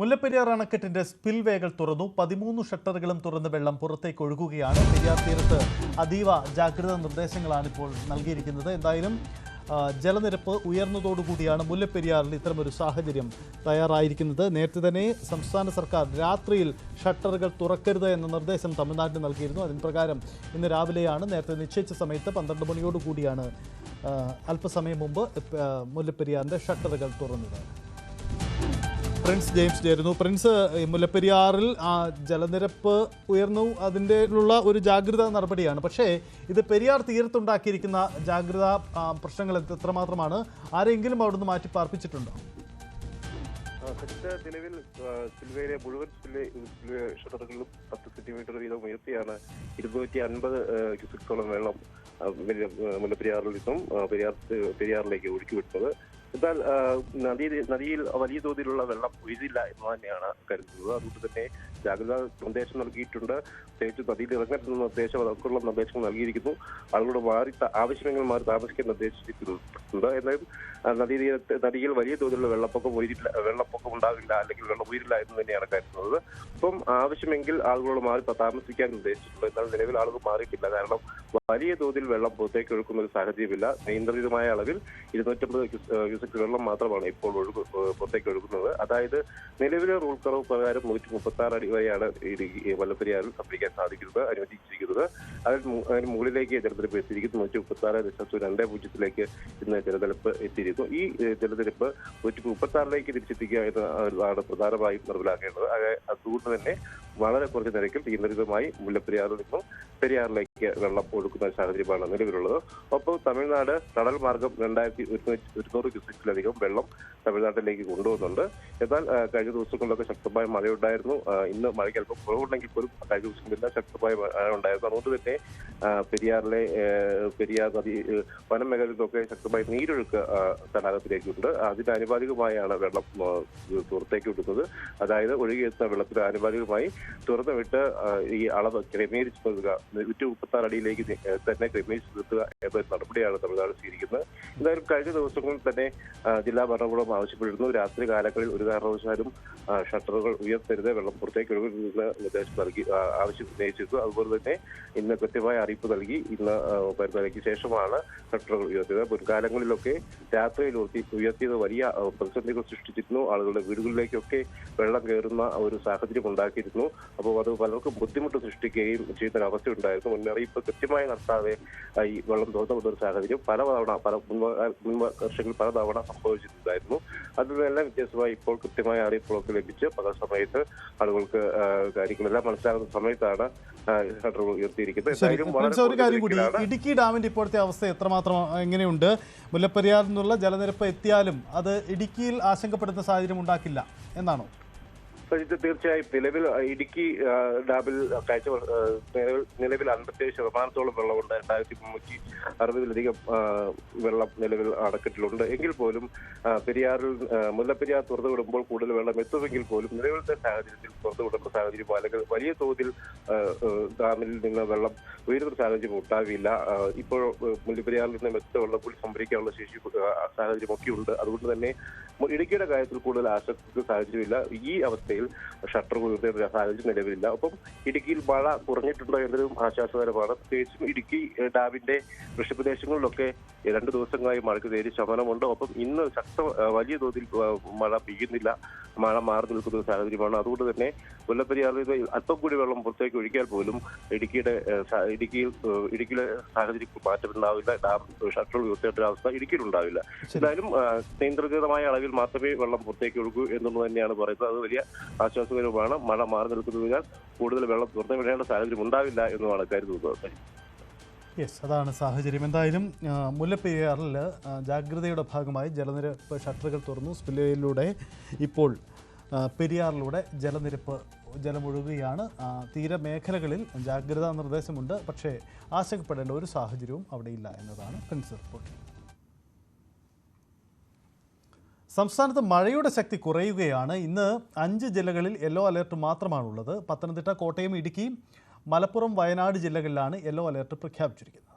മുല്ലപ്പെരിയാർ അണക്കെട്ടിന്റെ സ്പിൽവേകൾ തുറന്നു. പതിമൂന്ന് ഷട്ടറുകളും തുറന്ന് വെള്ളം പുറത്തേക്ക് ഒഴുകുകയാണ്. പെരിയാർ തീരത്ത് അതീവ ജാഗ്രതാ നിർദ്ദേശങ്ങളാണ് ഇപ്പോൾ നൽകിയിരിക്കുന്നത്. എന്തായാലും ജലനിരപ്പ് ഉയർന്നതോടുകൂടിയാണ് മുല്ലപ്പെരിയാറിൽ ഇത്തരമൊരു സാഹചര്യം തയ്യാറായിരിക്കുന്നത്. നേരത്തെ തന്നെ സംസ്ഥാന സർക്കാർ രാത്രിയിൽ ഷട്ടറുകൾ തുറക്കരുത് എന്ന നിർദ്ദേശം തമിഴ്നാട്ടിന് നൽകിയിരുന്നു. അതിന് പ്രകാരം ഇന്ന് രാവിലെയാണ് നേരത്തെ നിശ്ചയിച്ച സമയത്ത് പന്ത്രണ്ട് മണിയോടുകൂടിയാണ് അല്പസമയം മുമ്പ് മുല്ലപ്പെരിയാറിന്റെ ഷട്ടറുകൾ തുറന്നത്. പ്രിൻസ് ജെയിംസ് ചേരുന്നു പ്രിൻസ് മുല്ലപ്പെരിയാറിൽ ജലനിരപ്പ് ഉയർന്നു. അതിന്റെ ഉള്ള ഒരു ജാഗ്രതാ നടപടിയാണ്. പക്ഷേ ഇത് പെരിയാർ തീരത്തുണ്ടാക്കിയിരിക്കുന്ന ജാഗ്രതാ പ്രശ്നങ്ങൾ എത്രമാത്രമാണ്? ആരെങ്കിലും അവിടുന്ന് മാറ്റി പാർപ്പിച്ചിട്ടുണ്ടോ? നിലവിൽ സിൽവയിലെ മുഴുവൻ ഷട്ടറുകളിലും പത്ത് സെന്റിമീറ്റർ വീതം ഉയർത്തിയാണ് ഇരുന്നൂറ്റി അൻപത് ക്യൂസിക്സോളം വെള്ളം മുല്ലപ്പെരിയാറിൽ നിന്നും പെരിയാർ പെരിയാറിലേക്ക് ഒഴുക്കി വിട്ടത്. എന്നാൽ ആ, നദി നദിയിൽ വലിയ തോതിലുള്ള വെള്ളം ഒഴുകില്ല എന്ന് തന്നെയാണ് കരുതുന്നത്. അതുകൊണ്ട് തന്നെ ജാഗ്രതാ നിർദ്ദേശം നൽകിയിട്ടുണ്ട്. പ്രത്യേകിച്ച് നദിയിൽ ഇറങ്ങരുന്ന നിർദ്ദേശം അവർക്കുള്ള നിർദ്ദേശങ്ങൾ നൽകിയിരിക്കുന്നു. ആളുകളോട് മാറി ആവശ്യമെങ്കിൽ മാറി താമസിക്കാൻ നിർദ്ദേശിച്ചിട്ടുണ്ട്. എന്നാലും നദീതീരത്ത് നദിയിൽ വലിയ തോതിലുള്ള വെള്ളപ്പൊക്കം ഉയരില്ല വെള്ളപ്പൊക്കം ഉണ്ടാവില്ല അല്ലെങ്കിൽ വെള്ളം ഉയരില്ല എന്ന് തന്നെയാണ് കരുതുന്നത്. അപ്പം ആവശ്യമെങ്കിൽ ആളുകളോട് മാറി താമസിക്കാൻ നിർദ്ദേശിച്ചിട്ടുണ്ട്. എന്നാൽ നിലവിൽ ആളുകൾ മാറിയിട്ടില്ല. കാരണം വലിയ തോതിൽ വെള്ളം പുറത്തേക്ക് ഒഴുക്കുന്ന ഒരു സാഹചര്യമില്ല. നിയന്ത്രിതമായ അളവിൽ ഇരുന്നൂറ്റമ്പത് ക്യൂസെക് വെള്ളം മാത്രമാണ് ഇപ്പോൾ ഒഴുകു പുറത്തേക്ക് ഒഴുകുന്നത്. അതായത് നിലവിലെ റൂൾ കറവ് പ്രകാരം നൂറ്റി മുപ്പത്തി ആറ് അടി വരെയാണ് ഇടുക്കി മുല്ലപ്പെരിയാറിൽ സംഭരിക്കാൻ സാധിക്കുന്നത് അനുവദിച്ചിരിക്കുന്നത്. അതിന് മുകളിലേക്ക് ജലനിരപ്പ് എത്തിയിരിക്കുന്നു. നൂറ്റി മുപ്പത്തി ആറ് ദശാംശം രണ്ട് പൂജ്യത്തിലേക്ക് ഇന്ന് ജലനിരപ്പ് എത്തിയിരിക്കുന്നു. ഈ ജലനിരപ്പ് നൂറ്റി മുപ്പത്തി ആറിലേക്ക് തിരിച്ചെത്തിക്കുക എന്നതാണ് പ്രധാനമായും നിർവലാക്കേണ്ടത് അതുകൊണ്ട് തന്നെ വളരെ കുറച്ച് നിരക്കിൽ നിയന്ത്രിതമായി മുല്ലപ്പെരിയാറിൽ നിന്നും പെരിയാറിലേക്ക് വെള്ളം ഒഴുക്കുന്ന സാഹചര്യമാണ് നിലവിലുള്ളത്. ഒപ്പം തമിഴ്നാട് കടൽ മാർഗം രണ്ടായിരത്തി ഒരുന്നൂറ്റി ഒരുന്നൂറ് ക്യൂസെക്കിലധികം വെള്ളം തമിഴ്നാട്ടിലേക്ക് കൊണ്ടുപോകുന്നുണ്ട് എന്നാൽ കഴിഞ്ഞ ദിവസങ്ങളിലൊക്കെ ശക്തമായ മഴയുണ്ടായിരുന്നു. ഇന്ന് മഴയ്ക്ക് അല്പം കുറവുണ്ടെങ്കിൽ പോലും കഴിഞ്ഞ ദിവസങ്ങളിലെല്ലാം ശക്തമായ മഴ ഉണ്ടായിരുന്നു. അതുകൊണ്ട് തന്നെ പെരിയാറിലെ പെരിയാർ നദി വനമേഖലയിലൊക്കെ ശക്തമായ നീരൊഴുക്ക് തടാകത്തിലേക്കുണ്ട് അതിന് ആനുപാതികമായാണ് വെള്ളം പുറത്തേക്ക് വിടുന്നത്. അതായത് ഒഴുകിയെത്തുന്ന വെള്ളത്തിന് ആനുപാതികമായി തുറന്നു വിട്ട് ഈ അളവ് ക്രമീകരിച്ച് നൽകുക നൂറ്റി മുപ്പത്തി ആറ് അടിയിലേക്ക് തന്നെ ക്രമീകരിച്ച് നിർത്തുക എന്ന നടപടിയാണ് തമിഴ്നാട് സ്വീകരിക്കുന്നത്. എന്തായാലും കഴിഞ്ഞ ദിവസങ്ങളിൽ തന്നെ ജില്ലാ ഭരണകൂടം ആവശ്യപ്പെട്ടിരുന്നു. രാത്രി കാലങ്ങളിൽ ഒരു കാരണവശാലും ഷട്ടറുകൾ ഉയർത്തരുത് വെള്ളം പുറത്തേക്ക് ഒഴുകുന്നതിനുള്ള നിർദ്ദേശം നൽകി ആവശ്യം ഉന്നയിച്ചിരുന്നു. അതുപോലെ തന്നെ ഇന്ന് കൃത്യമായ അറിയിപ്പ് നൽകി ഇന്ന് പരിപാടിക്ക് ശേഷമാണ് ഷട്ടറുകൾ ഉയർത്തിയത്. മുൻകാലങ്ങളിലൊക്കെ രാത്രിയിൽ ഉയർത്തി ഉയർത്തിയത് വലിയ പ്രതിസന്ധികൾ സൃഷ്ടിച്ചിരുന്നു. ആളുകളുടെ വീടുകളിലേക്കൊക്കെ വെള്ളം കയറുന്ന ഒരു സാഹചര്യം ഉണ്ടാക്കിയിരുന്നു. അപ്പോൾ അത് പലർക്കും ബുദ്ധിമുട്ട് സൃഷ്ടിക്കുകയും ഒരു അവസ്ഥ ഉണ്ടായിരുന്നു മുന്നറിയിപ്പ് കൃത്യമായി നടത്താതെ ഈ വെള്ളം തുറന്നു വിടുന്ന ഒരു സാഹചര്യം പല തവണ പല മുൻ വർഷങ്ങളിൽ പല തവണ സംഭവിച്ചിട്ടുണ്ടായിരുന്നു. അതിൽ നിന്നെല്ലാം വ്യത്യസ്തമായി ഇപ്പോൾ കൃത്യമായ അറിയിപ്പുകളൊക്കെ ലഭിച്ച് പല സമയത്ത് ആളുകൾക്ക് കാര്യങ്ങളെല്ലാം മനസ്സിലാകുന്ന സമയത്താണ് ഷട്ടറുകൾ ഉയർത്തിയിരിക്കുന്നത് ഒരു കാര്യം കൂടി. ഇടുക്കി ഡാമിന്റെ ഇപ്പോഴത്തെ അവസ്ഥ എത്രമാത്രം എങ്ങനെയുണ്ട് മുല്ലപ്പെരിയാറിൽ നിന്നുള്ള ജലനിരപ്പ് എത്തിയാലും അത് ഇടുക്കിയിൽ ആശങ്കപ്പെടുന്ന സാഹചര്യം ഉണ്ടാക്കില്ല എന്നാണോ ഇത് തീർച്ചയായും നിലവിൽ ഇടുക്കി ഡാമിൽ കാഴ്ച നിലവിൽ അൻപത്തേഴ് ശതമാനത്തോളം വെള്ളമുണ്ട്. രണ്ടായിരത്തി മുന്നൂറ്റി അറുപതിലധികം വെള്ളം നിലവിൽ അടക്കെട്ടിലുണ്ട് എങ്കിൽ പോലും പെരിയാറിൽ മുല്ലപ്പെരിയാർ തുറന്നു വിടുമ്പോൾ കൂടുതൽ വെള്ളം എത്തുമെങ്കിൽ പോലും നിലവിലത്തെ സാഹചര്യത്തിൽ തുറന്നു വിടുന്ന സാഹചര്യം അല്ലെങ്കിൽ വലിയ തോതിൽ ഡാമിൽ നിന്ന് വെള്ളം ഉയരുന്ന സാഹചര്യം ഉണ്ടാവില്ല. ഇപ്പോൾ മുല്ലപ്പെരിയാറിൽ നിന്ന് മെത്ത വെള്ളം കൂടി സംഭരിക്കാനുള്ള ശേഷി സാഹചര്യമൊക്കെ ഉണ്ട് അതുകൊണ്ട് തന്നെ ഇടുക്കിയുടെ കാര്യത്തിൽ കൂടുതൽ ആശങ്കയ്ക്ക് സാഹചര്യമില്ല. ഈ അവസ്ഥയിൽ ഷട്ടർ ഉയർത്തുന്ന സാഹചര്യം നിലവിലില്ല. ഒപ്പം ഇടുക്കിയിൽ മഴ കുറഞ്ഞിട്ടുണ്ടോ എന്നതും ആശ്വാസകരമാണ് പ്രത്യേകിച്ചും ഇടുക്കി ഡാമിന്റെ കൃഷിപ്രദേശങ്ങളിലൊക്കെ രണ്ടു ദിവസങ്ങളായി മഴയ്ക്ക് നേരി ശമനമുണ്ട്. ഒപ്പം ഇന്ന് ശക്ത വലിയ തോതിൽ മഴ പെയ്യുന്നില്ല. മഴ മാറി നിൽക്കുന്ന ഒരു സാഹചര്യമാണ്. അതുകൊണ്ട് തന്നെ മുല്ലപ്പെരിയാറിൽ അല്പം കൂടി വെള്ളം പുറത്തേക്ക് ഒഴിക്കാൻ പോലും ഇടുക്കിയുടെ ഇടുക്കിയിൽ ഇടുക്കിയിലെ സാഹചര്യത്തിൽ മാറ്റമുണ്ടാവില്ല. ഡാം ഷട്ടർ ഉയർത്തേണ്ട അവസ്ഥ ഇടുക്കിയിൽ ഉണ്ടാവില്ല എന്തായാലും നിയന്ത്രിതമായ അളവിൽ മാത്രമേ വെള്ളം പുറത്തേക്ക് ഒഴുകൂ എന്നുള്ളത് തന്നെയാണ് പറയുന്നത്. അത് വലിയ ആശ്വാസകരമാണ് മഴ മാറി നിൽക്കുന്നതിനാൽ കൂടുതൽ വെള്ളം തുറന്നു വിടേണ്ട സാഹചര്യം ഉണ്ടാവില്ല എന്നുമാണ് കരുതുന്നത്. യെസ് അതാണ് സാഹചര്യം. എന്തായാലും മുല്ലപ്പെരിയാറിൽ ജാഗ്രതയുടെ ഭാഗമായി ജലനിരപ്പ് ഷട്ടറുകൾ തുറന്നു. സ്പില്ലയിലൂടെ ഇപ്പോൾ പെരിയാറിലൂടെ ജലനിരപ്പ് ജലമൊഴുകുകയാണ്. തീരമേഖലകളിൽ ജാഗ്രതാ നിർദ്ദേശമുണ്ട്. പക്ഷേ ആശങ്കപ്പെടേണ്ട ഒരു സാഹചര്യവും അവിടെയില്ല എന്നതാണ് പ്രിൻസ് റിപ്പോർട്ട്. സംസ്ഥാനത്ത് മഴയുടെ ശക്തി കുറയുകയാണ്. ഇന്ന് അഞ്ച് ജില്ലകളിൽ യെല്ലോ അലേർട്ട് മാത്രമാണുള്ളത്. പത്തനംതിട്ട കോട്ടയം ഇടുക്കി മലപ്പുറം വയനാട് ജില്ലകളിലാണ് യെല്ലോ അലേർട്ട് പ്രഖ്യാപിച്ചിരിക്കുന്നത്.